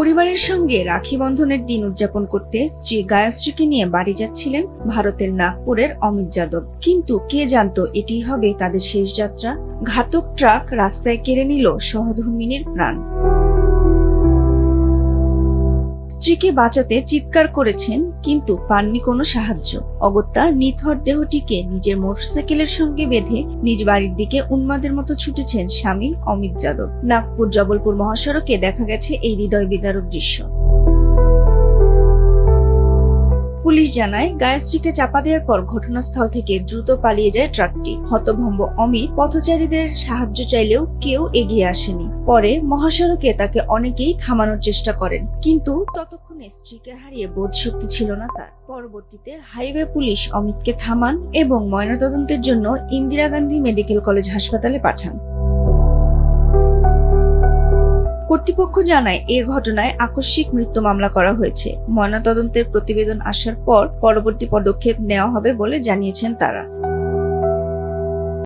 পরিবারের সঙ্গে রাখি বন্ধনের দিন উদযাপন করতে স্ত্রী গায়শ্রীকে নিয়ে বাড়ি যাচ্ছিলেন ভারতের নাগপুরের অমিত যাদব। কিন্তু কে জানত এটি হবে তাদের শেষ যাত্রা? ঘাতক ট্রাক রাস্তায় কেড়ে নিল সহধর্মিনীর প্রাণ। স্ত্রীকে বাঁচাতে চিৎকার করেছেন, কিন্তু পাননি কোনো সাহায্য। অগত্যা নিথর দেহটিকে নিজের মোটরসাইকেলের সঙ্গে বেঁধে নিজ বাড়ির দিকে উন্মাদের মতো ছুটেছেন স্বামী অমিত যাদব। নাগপুর জবলপুর মহাসড়কে দেখা গেছে এই হৃদয় বিদারক দৃশ্য। পুলিশ জানায় গায়শ্রীকে চাপা দেওয়ার পর ঘটনাস্থল থেকে দ্রুত পালিয়ে যায় ট্রাকটি। হতভম্ব অমিত পথচারীদের সাহায্য চাইলেও কেউ এগিয়ে আসেনি। পরে মহাসড়কে তাকে অনেকেই থামানোর চেষ্টা করেন। কিন্তু ততক্ষণে স্ত্রীকে হারিয়ে বোধ শক্তি ছিল না তার। পরবর্তীতে হাইওয়ে পুলিশ অমিতকে থামান এবং ময়নাতদন্তের জন্য ইন্দিরা গান্ধী মেডিকেল কলেজ হাসপাতালে পাঠান। কর্তৃপক্ষ জানায়, এ ঘটনায় আকস্মিক মৃত্যু মামলা করা হয়েছে। ময়নাতদন্তের প্রতিবেদন আসার পর পরবর্তী পদক্ষেপ নেওয়া হবে বলে জানিয়েছেন তারা।